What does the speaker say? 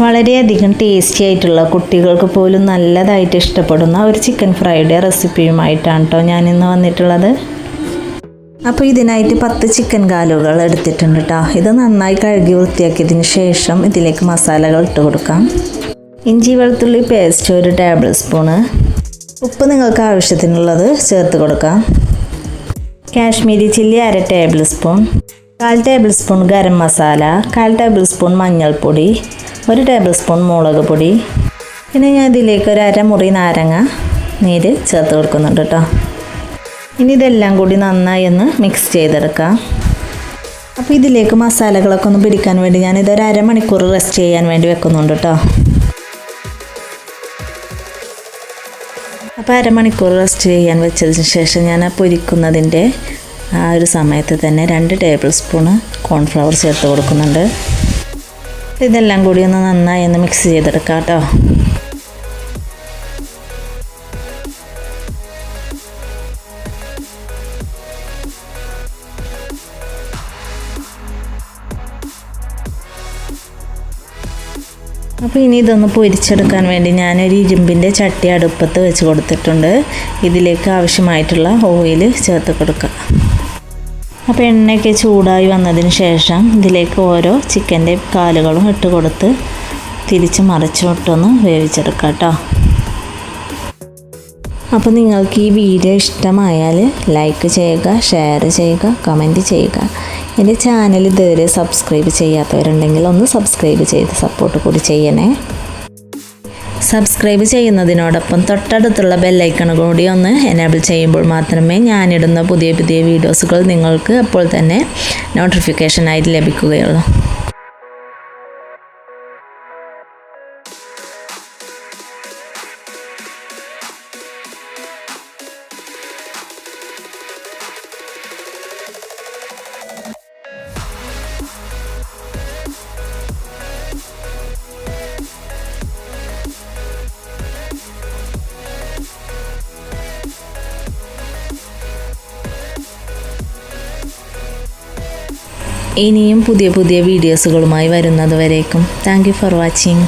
വളരെയധികം ടേസ്റ്റി ആയിട്ടുള്ള കുട്ടികൾക്ക് പോലും നല്ലതായിട്ട് ഇഷ്ടപ്പെടുന്ന ഒരു ചിക്കൻ ഫ്രൈഡ് റെസിപ്പിയുമായിട്ടാണ് കേട്ടോ ഞാനിന്ന് വന്നിട്ടുള്ളത്. അപ്പോൾ ഇതിനായിട്ട് പത്ത് ചിക്കൻ കാലുകൾ എടുത്തിട്ടുണ്ട് കേട്ടോ ഇത് നന്നായി കഴുകി വൃത്തിയാക്കിയതിന് ശേഷം ഇതിലേക്ക് മസാലകൾ ഇട്ട് കൊടുക്കാം. ഇഞ്ചി വെളുത്തുള്ളി പേസ്റ്റ് ഒരു ടേബിൾ സ്പൂണ് ഉപ്പ് നിങ്ങൾക്ക് ആവശ്യത്തിനുള്ളത് ചേർത്ത് കൊടുക്കാം. കാശ്മീരി ചില്ലി അര ടേബിൾ സ്പൂൺ കാൽ ടേബിൾ സ്പൂൺ ഗരം മസാല. കാൽ ടേബിൾ സ്പൂൺ മഞ്ഞൾപ്പൊടി. ഒരു ടേബിൾ സ്പൂൺ മുളക് പൊടി. പിന്നെ ഞാൻ ഇതിലേക്ക് ഒരു അരമുറി നാരങ്ങ നീര് ചേർത്ത് കൊടുക്കുന്നുണ്ട് കേട്ടോ. ഇനി ഇതെല്ലാം കൂടി നന്നായി ഒന്ന് മിക്സ് ചെയ്തെടുക്കാം. അപ്പോൾ ഇതിലേക്ക് മസാലകളൊക്കെ ഒന്ന് പിടിക്കാൻ വേണ്ടി ഞാൻ ഇതൊരു അരമണിക്കൂർ റെസ്റ്റ് ചെയ്യാൻ വേണ്ടി വെക്കുന്നുണ്ട് കേട്ടോ. അപ്പോൾ അരമണിക്കൂർ റെസ്റ്റ് ചെയ്യാൻ വെച്ചതിന് ശേഷം ഞാൻ പൊരിക്കുന്നതിന്റെ ആ ഒരു സമയത്ത് തന്നെ രണ്ട് ടേബിൾ സ്പൂണ് കോൺഫ്ലവർ ചേർത്ത് കൊടുക്കുന്നുണ്ട്. ഇതെല്ലാം കൂടി ഒന്ന് നന്നായി ഒന്ന് മിക്സ് ചെയ്തെടുക്കാം കേട്ടോ. അപ്പോൾ ഇനി ഇതൊന്ന് പൊരിച്ചെടുക്കാൻ വേണ്ടി ഞാനൊരു ഇരുമ്പിന്റെ ചട്ടി അടുപ്പത്ത് വെച്ച് കൊടുത്തിട്ടുണ്ട്. ഇതിലേക്ക് ആവശ്യമായിട്ടുള്ള ഓയിൽ ചേർത്ത് കൊടുക്കുക അപ്പോൾ എണ്ണയൊക്കെ ചൂടായി വന്നതിന് ശേഷം ഇതിലേക്ക് ഓരോ ചിക്കന്റെ കാലുകളും ഇട്ട് കൊടുത്ത് തിരിച്ച് മറിച്ചോട്ടൊന്ന് വേവിച്ചെടുക്കാം കേട്ടോ. അപ്പോൾ നിങ്ങൾക്ക് ഈ വീഡിയോ ഇഷ്ടമായാൽ ലൈക്ക് ചെയ്യുക ഷെയർ ചെയ്യുക കമന്റ് ചെയ്യുക. എന്റെ ചാനൽ ഇതുവരെ സബ്സ്ക്രൈബ് ചെയ്യാത്തവരുണ്ടെങ്കിൽ ഒന്ന് സബ്സ്ക്രൈബ് ചെയ്ത് സപ്പോർട്ട് കൂടി ചെയ്യണേ. സബ്സ്ക്രൈബ് ചെയ്യുന്നതിനോടൊപ്പം തൊട്ടടുത്തുള്ള ബെല്ലൈക്കൺ കൂടി ഒന്ന് എനേബിൾ ചെയ്യുമ്പോൾ മാത്രമേ ഞാനിടുന്ന പുതിയ പുതിയ വീഡിയോസുകൾ നിങ്ങൾക്ക് അപ്പോൾ തന്നെ നോട്ടിഫിക്കേഷനായിട്ട് ലഭിക്കുകയുള്ളൂ. ഇനിയും പുതിയ പുതിയ വീഡിയോസുകളുമായി വരുന്നത് വരേക്കും താങ്ക് ഫോർ വാച്ചിങ്